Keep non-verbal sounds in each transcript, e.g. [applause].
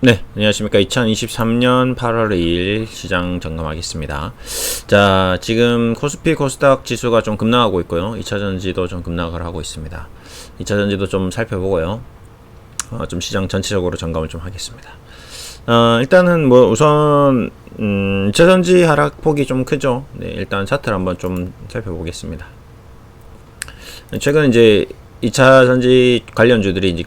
네, 안녕하십니까. 2023년 8월 2일 시장 점검하겠습니다. 자, 지금 코스피 코스닥 지수가 좀 급락하고 있고요. 2차 전지도 좀 급락을 하고 있습니다. 2차 전지도 좀 살펴보고요. 어, 좀 시장 전체적으로 점검을 좀 하겠습니다. 어, 일단은 뭐 우선 음, 2차 전지 하락폭이 좀 크죠. 네, 일단 차트를 한번 좀 살펴보겠습니다. 최근 이제 2차 전지 관련주들이 이제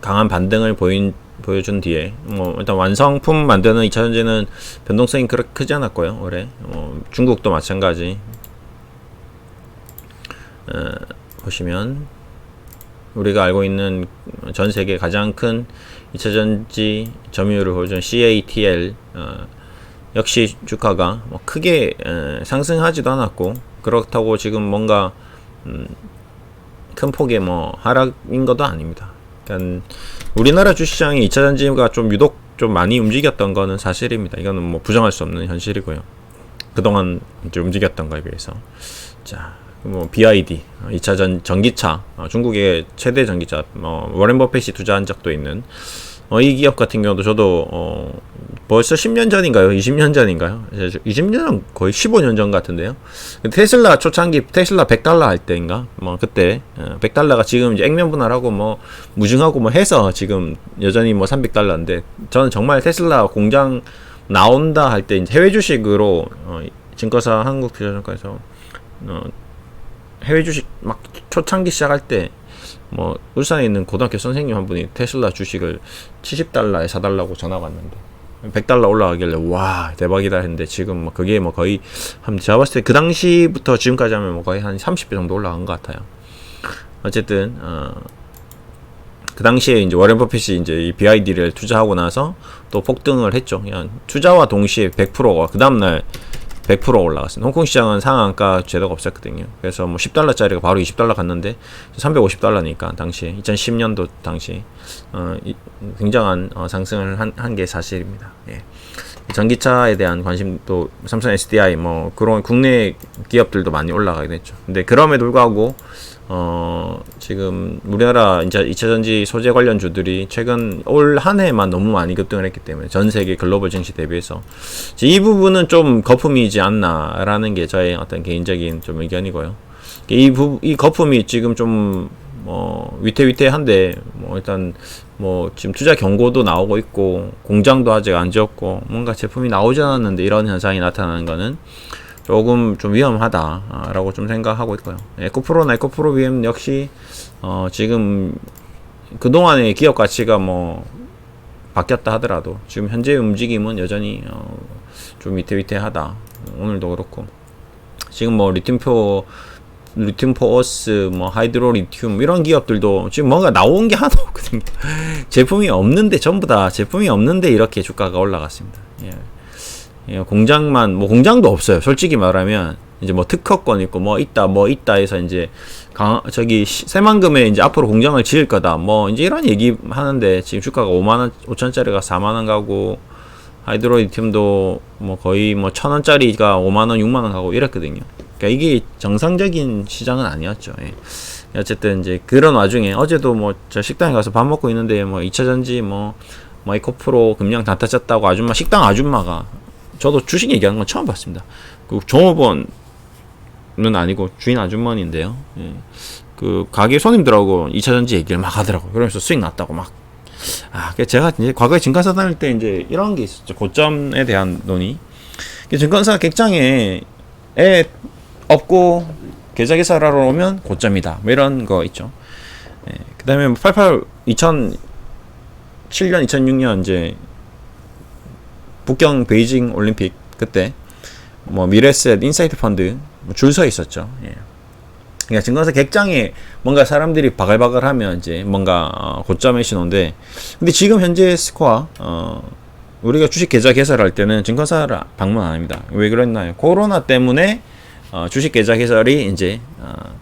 강한 반등을 보인 보여준 뒤에 뭐 일단 완성품 만드는 2차 전지는 변동성이 그렇게 크지 않았고요 올해 어, 중국도 마찬가지 어, 보시면 우리가 알고 있는 전 세계 가장 큰 2차 전지 점유율을 보여준 CATL 어, 역시 주가가 뭐 크게 에, 상승하지도 않았고 그렇다고 지금 뭔가 음, 큰 폭의 뭐 하락인 것도 아닙니다. 그러니까 우리나라 주시장이 2차 전지가 좀 유독 좀 많이 움직였던 거는 사실입니다. 이거는 뭐 부정할 수 없는 현실이고요. 그동안 이제 움직였던 거에 비해서 자, 뭐 BID 2차 전 전기차 어, 중국의 최대 전기차 뭐 워렌 버핏이 투자한 적도 있는 어, 이 기업 같은 경우도 저도 어, 벌써 10년 전인가요? 20년 전인가요? 20년 거의 15년 전 같은데요. 테슬라 초창기 테슬라 100달러 할 때인가? 뭐 그때 100달러가 어, 지금 이제 액면 분할하고 뭐 무증하고 뭐 해서 지금 여전히 뭐 300달러인데 저는 정말 테슬라 공장 나온다 할 때 이제 해외 주식으로 어, 증권사 한국 투자증권에서 어, 해외 주식 막 초창기 시작할 때 뭐 울산에 있는 고등학교 선생님 한 분이 테슬라 주식을 70달러에 사달라고 전화가 왔는데 100달러 올라가길래 와 대박이다 했는데 지금 뭐 그게 뭐 거의 한 제가 봤을 때 그 당시부터 지금까지 하면 뭐 거의 한 30배 정도 올라간 것 같아요. 어쨌든 어, 그 당시에 이제 워렌 버핏이 이제 이 BID를 투자하고 나서 또 폭등을 했죠. 그냥 투자와 동시에 100%가 그 다음 날 100% 올라갔습니다. 홍콩 시장은 상한가 제도가 없었거든요. 그래서 뭐 10달러짜리가 바로 20달러 갔는데 350달러니까 당시 2010년도 당시 어, 이, 굉장한 어, 상승을 한 게 사실입니다. 예. 전기차에 대한 관심도 삼성 SDI 뭐 그런 국내 기업들도 많이 올라가게 됐죠. 근데 그럼에도 불구하고 어, 지금 우리나라 이제 2차 전지 소재 관련 주들이 최근 올 한 해만 너무 많이 급등을 했기 때문에 전 세계 글로벌 증시 대비해서 이 부분은 좀 거품이지 않나라는 게 저의 어떤 개인적인 좀 의견이고요. 이 부, 이 거품이 지금 좀, 뭐, 위태위태한데, 뭐, 일단, 뭐, 지금 투자 경고도 나오고 있고, 공장도 아직 안 지었고, 뭔가 제품이 나오지 않았는데 이런 현상이 나타나는 거는 조금 좀 위험하다라고 좀 생각하고 있고요. 에코프로나 에코프로 BM 역시 어 지금 그동안의 기업 가치가 뭐 바뀌었다 하더라도 지금 현재 움직임은 여전히 어 좀 위태위태하다. 오늘도 그렇고 지금 뭐 리튬표 리튬 포어스, 뭐 하이드로 리튬 이런 기업들도 지금 뭔가 나온 게 하나도 없거든요. [laughs] 제품이 없는데 전부 다 제품이 없는데 이렇게 주가가 올라갔습니다. 예. 예, 공장만 뭐 공장도 없어요. 솔직히 말하면 이제 뭐 특허권 있고 뭐 있다 뭐 있다 해서 이제 강 저기 새만금에 이제 앞으로 공장을 지을 거다 뭐 이제 이런 얘기 하는데 지금 주가가 5만 원 5천짜리가 4만 원 가고 하이드로 리튬도 뭐 거의 뭐 천 원짜리가 5만 원 6만 원 가고 이랬거든요. 그러니까 이게 정상적인 시장은 아니었죠. 예. 어쨌든 이제 그런 와중에 어제도 뭐 저 식당에 가서 밥 먹고 있는데 뭐 2차 전지 뭐 마이코프로 금량 다 터졌다고 아줌마 식당 아줌마가 저도 주식 얘기하는 건 처음 봤습니다. 그 종업원은 아니고 주인 아주머니인데요. 예. 그 가게 손님들하고 2차 전지 얘기를 막 하더라고요. 그러면서 수익 났다고 막. 아, 제가 이제 과거에 증권사 다닐 때 이제 이런 게 있었죠. 고점에 대한 논의. 증권사 객장에 애 없고 계좌 개설하러 오면 고점이다. 뭐 이런 거 있죠. 예. 그 다음에 88 2007년 2006년 이제 북경 베이징 올림픽 그때 뭐 미래셋 인사이트 펀드 뭐 줄서 있었죠. 예. 그러니까 증권사 객장에 뭔가 사람들이 바글바글하면 이제 뭔가 어, 고점의 신호인데 근데 지금 현재 스코어 어 우리가 주식 계좌 개설할 때는 증권사를 방문 안 합니다. 왜 그랬나요? 코로나 때문에 어 주식 계좌 개설이 이제 어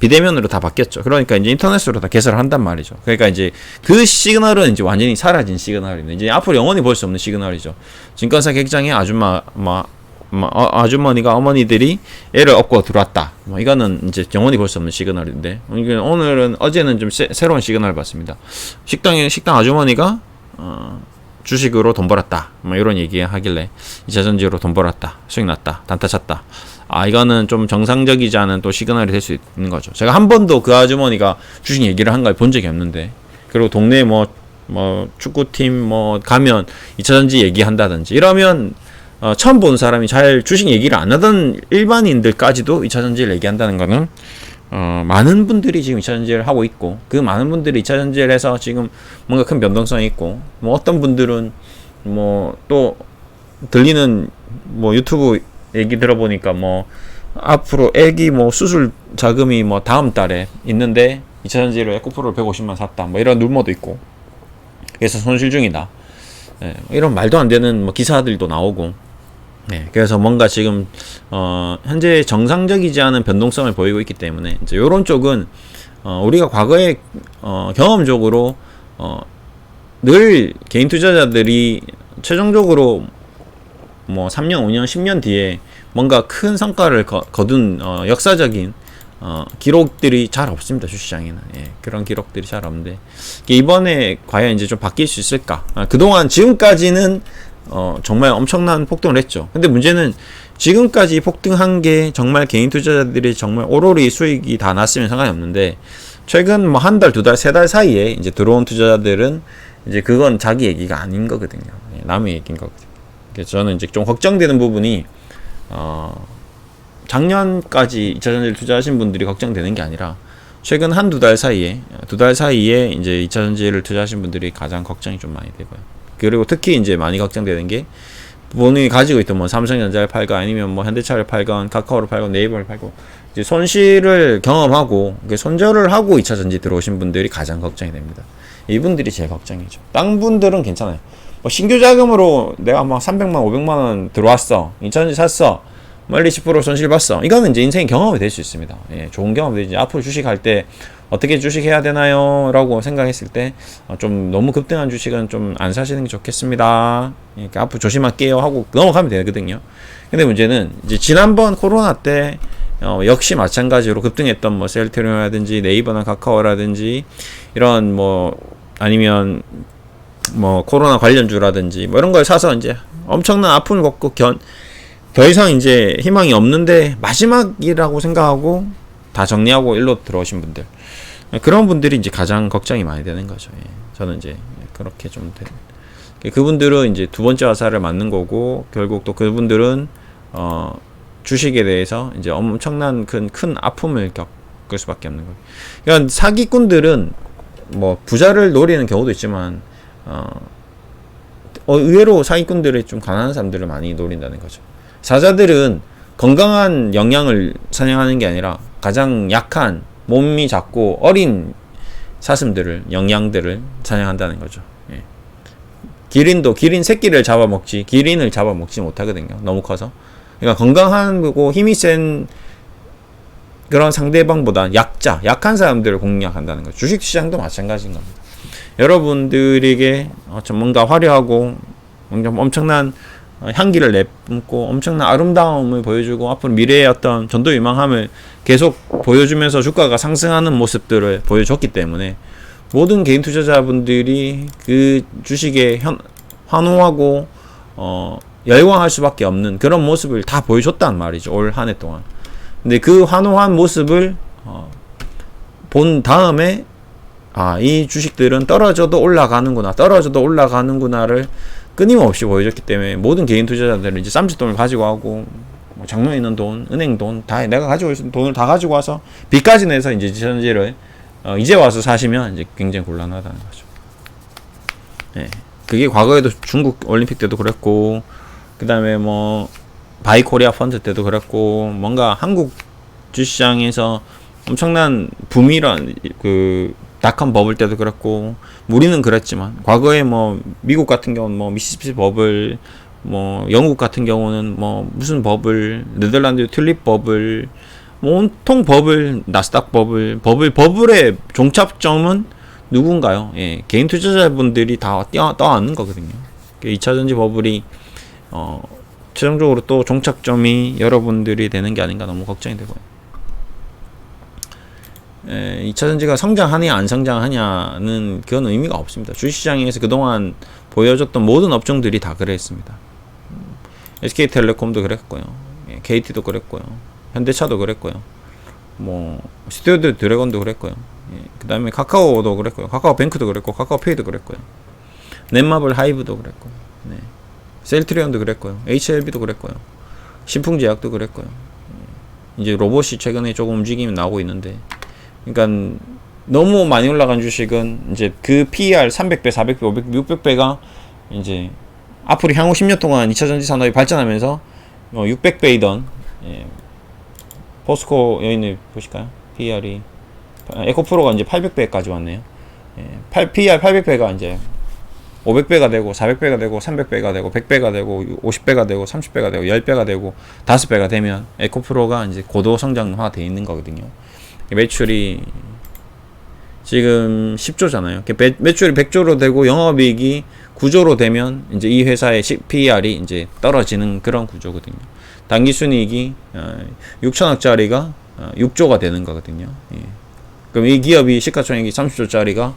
비대면으로 다 바뀌었죠. 그러니까 이제 인터넷으로 다 개설을 한단 말이죠. 그러니까 이제 그 시그널은 이제 완전히 사라진 시그널인데 이제 앞으로 영원히 볼 수 없는 시그널이죠. 증권사 객장에 아줌마 뭐, 뭐 어, 아주머니가 어머니들이 애를 업고 들어왔다. 뭐 이거는 이제 영원히 볼 수 없는 시그널인데 오늘은 어제는 좀 새, 로운 시그널을 봤습니다. 식당에 식당 아주머니가 어, 주식으로 돈 벌었다. 뭐 이런 얘기 하길래 2차 전지로 돈 벌었다. 수익 났다. 단타 쳤다. 아 이거는 좀 정상적이지 않은 또 시그널이 될 수 있는 거죠. 제가 한 번도 그 아주머니가 주식 얘기를 한 걸 본 적이 없는데 그리고 동네에 뭐, 뭐 축구팀 뭐 가면 2차 전지 얘기한다든지 이러면 어, 처음 본 사람이 잘 주식 얘기를 안 하던 일반인들까지도 2차 전지를 얘기한다는 거는 어, 많은 분들이 지금 2차 전지를 하고 있고 그 많은 분들이 2차 전지를 해서 지금 뭔가 큰 변동성이 있고 뭐 어떤 분들은 뭐 또 들리는 뭐 유튜브 얘기 들어보니까 뭐 앞으로 애기 뭐 수술 자금이 뭐 다음 달에 있는데 2차 전지를 에코프로를 150만 샀다 뭐 이런 루머도 있고 그래서 손실 중이다. 예, 이런 말도 안 되는 뭐 기사들도 나오고 네, 그래서 뭔가 지금 어, 현재 정상적이지 않은 변동성을 보이고 있기 때문에 이제 이런 쪽은 어, 우리가 과거에 어, 경험적으로 어, 늘 개인 투자자들이 최종적으로 뭐 3년, 5년, 10년 뒤에 뭔가 큰 성과를 거, 거둔 어, 역사적인 어, 기록들이 잘 없습니다 주시장에는 예, 그런 기록들이 잘 없는데 이번에 과연 이제 좀 바뀔 수 있을까? 아, 그동안 지금까지는 어, 정말 엄청난 폭등을 했죠. 근데 문제는 지금까지 폭등한 게 정말 개인 투자자들이 정말 오로리 수익이 다 났으면 상관이 없는데 최근 뭐 한 달, 두 달, 세 달 사이에 이제 들어온 투자자들은 이제 그건 자기 얘기가 아닌 거거든요. 예, 남의 얘기인 거거든요. 그래서 저는 이제 좀 걱정되는 부분이 어, 작년까지 2차 전지를 투자하신 분들이 걱정되는 게 아니라 최근 한 두 달 사이에 두 달 사이에 이제 2차 전지를 투자하신 분들이 가장 걱정이 좀 많이 되고요. 그리고 특히 이제 많이 걱정되는 게 본인이 가지고 있던 뭐 삼성전자를 팔건 아니면 뭐 현대차를 팔건 카카오를 팔건 네이버를 팔고 이제 손실을 경험하고 그 손절을 하고 2차 전지 들어오신 분들이 가장 걱정이 됩니다. 이분들이 제일 걱정이죠. 딴 분들은 괜찮아요. 뭐 신규 자금으로 내가 막 300만, 500만 원 들어왔어. 2차 전지 샀어. 멀리 10% 손실 봤어. 이거는 이제 인생의 경험이 될 수 있습니다. 예, 좋은 경험이 되지. 앞으로 주식할 때 어떻게 주식해야 되나요? 라고 생각했을 때 좀 너무 급등한 주식은 좀 안 사시는 게 좋겠습니다. 그러니까 앞으로 조심할게요 하고 넘어가면 되거든요. 근데 문제는 이제 지난번 코로나 때 어, 역시 마찬가지로 급등했던 뭐 셀트리온이라든지 네이버나 카카오라든지 이런 뭐 아니면 뭐 코로나 관련주라든지 뭐 이런 걸 사서 이제 엄청난 아픔을 겪고 견, 더 이상 이제 희망이 없는데 마지막이라고 생각하고 다 정리하고 일로 들어오신 분들 그런 분들이 이제 가장 걱정이 많이 되는 거죠. 예. 저는 이제 그렇게 좀 되. 그분들은 이제 두 번째 화살을 맞는 거고 결국 또 그분들은 어 주식에 대해서 이제 엄청난 큰 큰 아픔을 겪을 수밖에 없는 거예요. 그러니까 사기꾼들은 뭐 부자를 노리는 경우도 있지만 어, 어 의외로 사기꾼들이 좀 가난한 사람들을 많이 노린다는 거죠. 사자들은 건강한 영양을 사냥하는 게 아니라 가장 약한 몸이 작고 어린 사슴들을 영양들을 사냥한다는 거죠. 예. 기린도 기린 새끼를 잡아먹지 기린을 잡아먹지 못하거든요. 너무 커서. 그러니까 건강하고 힘이 센 그런 상대방보다 약자, 약한 사람들을 공략한다는 거죠. 주식시장도 마찬가지인 겁니다. 여러분들에게 뭔가 화려하고 엄청난 어, 향기를 내뿜고 엄청난 아름다움을 보여주고 앞으로 미래의 어떤 전도 유망함을 계속 보여주면서 주가가 상승하는 모습들을 보여줬기 때문에 모든 개인 투자자분들이 그 주식에 현, 환호하고 어, 열광할 수밖에 없는 그런 모습을 다 보여줬단 말이죠 올 한 해 동안. 근데 그 환호한 모습을 어, 본 다음에 아 이 주식들은 떨어져도 올라가는구나 떨어져도 올라가는구나를 끊임없이 보여줬기 때문에 모든 개인 투자자들은 이제 쌈짓돈을 가지고 하고 뭐 장롱에 있는 돈, 은행 돈, 다 내가 가지고 있는 돈을 다 가지고 와서 빚까지 내서 이제 현재를 어, 이제 와서 사시면 이제 굉장히 곤란하다는 거죠. 예. 그게 과거에도 중국 올림픽 때도 그랬고, 그 다음에 뭐, 바이코리아 펀드 때도 그랬고, 뭔가 한국 주시장에서 엄청난 붐이란, 그, 닷컴 버블 때도 그랬고, 우리는 그랬지만, 과거에 뭐, 미국 같은 경우는 뭐, 미시시피 버블, 뭐, 영국 같은 경우는 뭐, 무슨 버블, 네덜란드 튤립 버블, 뭐 온통 버블, 나스닥 버블, 버블, 버블의 종착점은 누군가요? 예, 개인 투자자분들이 다 떠, 떠안는 거거든요. 2차 전지 버블이, 어, 최종적으로 또 종착점이 여러분들이 되는 게 아닌가 너무 걱정이 되고요. 에, 2차 전지가 성장하냐 안 성장하냐는 그건 의미가 없습니다. 주식시장에서 그동안 보여줬던 모든 업종들이 다 그랬습니다. 음, SK텔레콤도 그랬고요. 예, KT도 그랬고요. 현대차도 그랬고요. 뭐 스튜디오 드래곤도 그랬고요. 예, 그 다음에 카카오도 그랬고요. 카카오뱅크도 그랬고 카카오페이도 그랬고요. 넷마블 하이브도 그랬고요. 네. 셀트리온도 그랬고요. HLB도 그랬고요. 신풍제약도 그랬고요. 예, 이제 로봇이 최근에 조금 움직임이 나오고 있는데 그러니까 너무 많이 올라간 주식은 이제 그 PER 300배, 400배, 500배, 600배가 이제 앞으로 향후 10년 동안 2차 전지 산업이 발전하면서 어, 600배이던 예, 포스코 여인을 보실까요? PER이 에코프로가 이제 800배까지 왔네요. 예, 8, PER 800배가 이제 500배가 되고 400배가 되고 300배가 되고 100배가 되고 50배가 되고 30배가 되고 10배가 되고 5배가 되면 에코프로가 이제 고도 성장화 돼 있는 거거든요. 매출이 지금 10조잖아요. 매출이 100조로 되고 영업이익이 9조로 되면 이제 이 회사의 PER이 이제 떨어지는 그런 구조거든요. 단기 순이익이 6천억짜리가 6조가 되는 거거든요. 예. 그럼 이 기업이 시가총액이 30조짜리가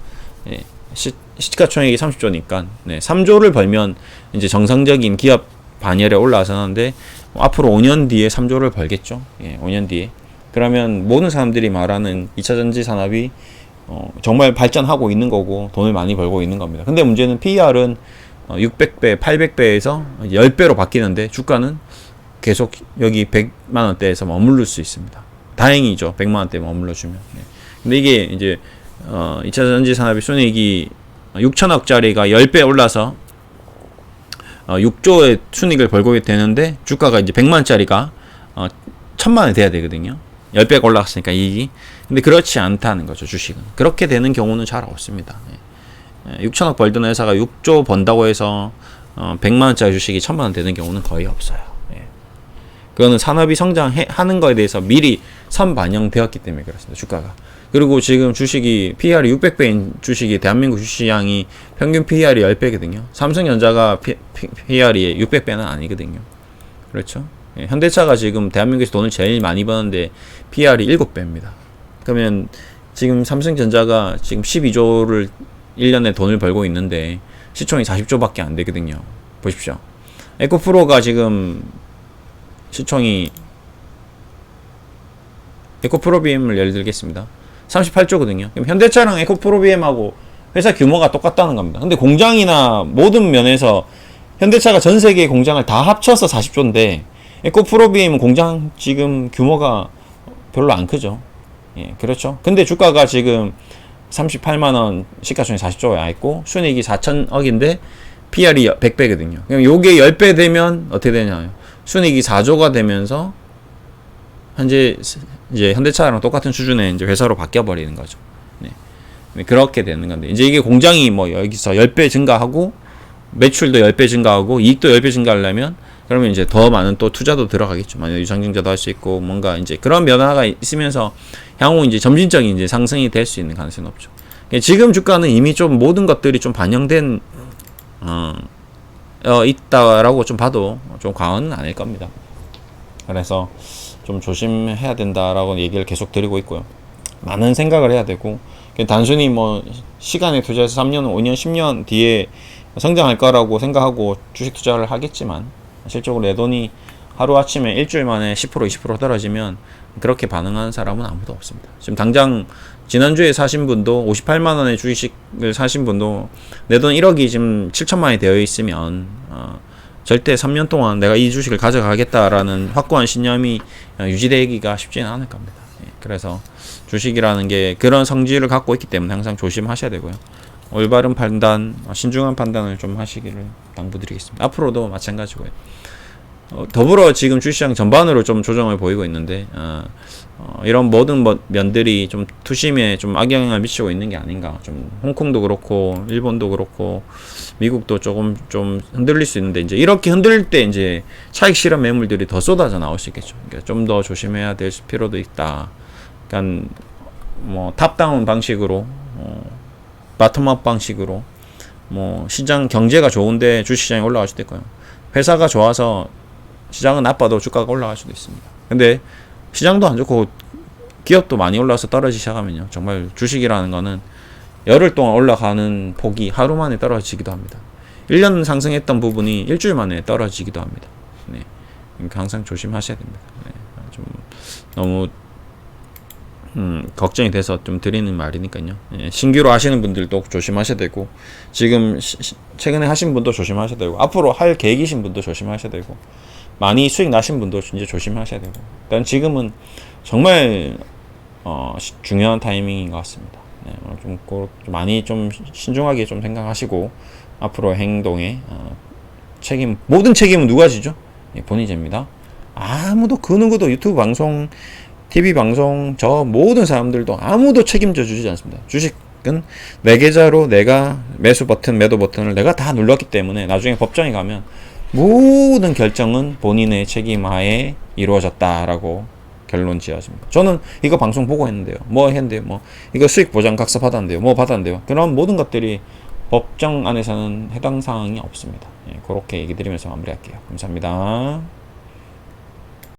예. 시, 시가총액이 30조니까 네, 3조를 벌면 이제 정상적인 기업 반열에 올라서는데 뭐 앞으로 5년 뒤에 3조를 벌겠죠. 예, 5년 뒤에. 그러면 모든 사람들이 말하는 2차 전지 산업이 어, 정말 발전하고 있는 거고 돈을 많이 벌고 있는 겁니다. 근데 문제는 PER은 어, 600배, 800배에서 10배로 바뀌는데 주가는 계속 여기 100만 원대에서 머무를 수 있습니다. 다행이죠. 100만 원대 머물러 주면. 네. 근데 이게 이제 어, 2차 전지 산업의 순이익이 6천억짜리가 10배 올라서 어, 6조의 순이익을 벌고 되는데 주가가 이제 100만 원짜리가 어, 1000만 원이 돼야 되거든요. 10배가 올라갔으니까 이익이. 근데 그렇지 않다는 거죠, 주식은. 그렇게 되는 경우는 잘 없습니다. 예. 6천억 예, 벌던 회사가 6조 번다고 해서 어, 100만 원짜리 주식이 1000만 원 되는 경우는 거의 없어요. 예. 그거는 산업이 성장하는 거에 대해서 미리 선반영되었기 때문에 그렇습니다. 주가가. 그리고 지금 주식이 PER이 600배인 주식이 대한민국 주시장이 평균 PER이 10배거든요. 삼성전자가 PER이 600배는 아니거든요. 그렇죠? 예, 현대차가 지금 대한민국에서 돈을 제일 많이 버는데 PR이 7배입니다. 그러면 지금 삼성전자가 지금 12조를 1년에 돈을 벌고 있는데 시총이 40조밖에 안 되거든요. 보십시오. 에코프로가 지금 시총이 에코프로비엠을 예를 들겠습니다. 38조거든요. 그럼 현대차랑 에코프로비엠하고 회사 규모가 똑같다는 겁니다. 근데 공장이나 모든 면에서 현대차가 전 세계 공장을 다 합쳐서 40조인데 에코 프로비엠 공장 지금 규모가 별로 안 크죠. 예, 그렇죠. 근데 주가가 지금 38만원 시가총액 40조에 와 있고 순이익이 4천억인데 PR이 100배거든요. 그럼 요게 10배 되면 어떻게 되냐요. 순이익이 4조가 되면서 현재 이제 현대차랑 똑같은 수준의 이제 회사로 바뀌어 버리는 거죠. 네. 네. 그렇게 되는 건데 이제 이게 공장이 뭐 여기서 10배 증가하고 매출도 10배 증가하고 이익도 10배 증가하려면 그러면 이제 더 많은 또 투자도 들어가겠죠. 만약 유상증자도 할 수 있고 뭔가 이제 그런 변화가 있으면서 향후 이제 점진적인 이제 상승이 될 수 있는 가능성이 높죠. 그러니까 지금 주가는 이미 좀 모든 것들이 좀 반영된 어, 어 있다라고 좀 봐도 좀 과언은 아닐 겁니다. 그래서 좀 조심해야 된다라고 얘기를 계속 드리고 있고요. 많은 생각을 해야 되고 단순히 뭐 시간에 투자해서 3년, 5년, 10년 뒤에 성장할 거라고 생각하고 주식 투자를 하겠지만 실적으로 내 돈이 하루아침에 일주일 만에 10% 20% 떨어지면 그렇게 반응하는 사람은 아무도 없습니다. 지금 당장 지난주에 사신 분도 58만 원의 주식을 사신 분도 내 돈 1억이 지금 7천만이 되어 있으면 어, 절대 3년 동안 내가 이 주식을 가져가겠다라는 확고한 신념이 유지되기가 쉽지는 않을 겁니다. 예, 그래서 주식이라는 게 그런 성질을 갖고 있기 때문에 항상 조심하셔야 되고요. 올바른 판단, 신중한 판단을 좀 하시기를 당부드리겠습니다. 앞으로도 마찬가지고요. 어, 더불어 지금 주시장 전반으로 좀 조정을 보이고 있는데 어, 어, 이런 모든 면들이 좀 투심에 좀 악영향을 미치고 있는 게 아닌가. 좀 홍콩도 그렇고 일본도 그렇고 미국도 조금 좀 흔들릴 수 있는데 이제 이렇게 흔들릴 때 이제 차익 실현 매물들이 더 쏟아져 나올 수 있겠죠. 그러니까 좀 더 조심해야 될 필요도 있다. 그러니까 뭐 탑다운 방식으로 어, 바텀업 방식으로 뭐 시장 경제가 좋은데 주식시장이 올라갈 수도 있고요. 회사가 좋아서 시장은 나빠도 주가가 올라갈 수도 있습니다. 근데 시장도 안 좋고 기업도 많이 올라서 떨어지기 시작하면요. 정말 주식이라는 거는 열흘 동안 올라가는 폭이 하루 만에 떨어지기도 합니다. 1년 상승했던 부분이 일주일 만에 떨어지기도 합니다. 네. 그러니까 항상 조심하셔야 됩니다. 네. 좀 너무 음, 걱정이 돼서 좀 드리는 말이니까요. 예, 신규로 하시는 분들도 조심하셔야 되고 지금 시- 시- 최근에 하신 분도 조심하셔야 되고 앞으로 할 계획이신 분도 조심하셔야 되고 많이 수익 나신 분도 이제 조심하셔야 되고 일단 지금은 정말 어, 시- 중요한 타이밍인 것 같습니다. 네, 오늘 좀, 꼭 좀 많이 좀 신중하게 좀 생각하시고 앞으로 행동에 어, 책임 모든 책임은 누가 지죠? 예, 본인이 집니다. 아무도 그 누구도 유튜브 방송, TV 방송 저 모든 사람들도 아무도 책임져 주지 않습니다. 주식은 내 계좌로 내가 매수 버튼, 매도 버튼을 내가 다 눌렀기 때문에 나중에 법정에 가면 모든 결정은 본인의 책임하에 이루어졌다라고 결론 지어집니다. 저는 이거 방송 보고 했는데요. 뭐 했는데요. 뭐 이거 수익 보장 각서 받았는데요. 뭐 받았는데요. 그런 모든 것들이 법정 안에서는 해당 사항이 없습니다. 예, 그렇게 얘기 드리면서 마무리할게요. 감사합니다.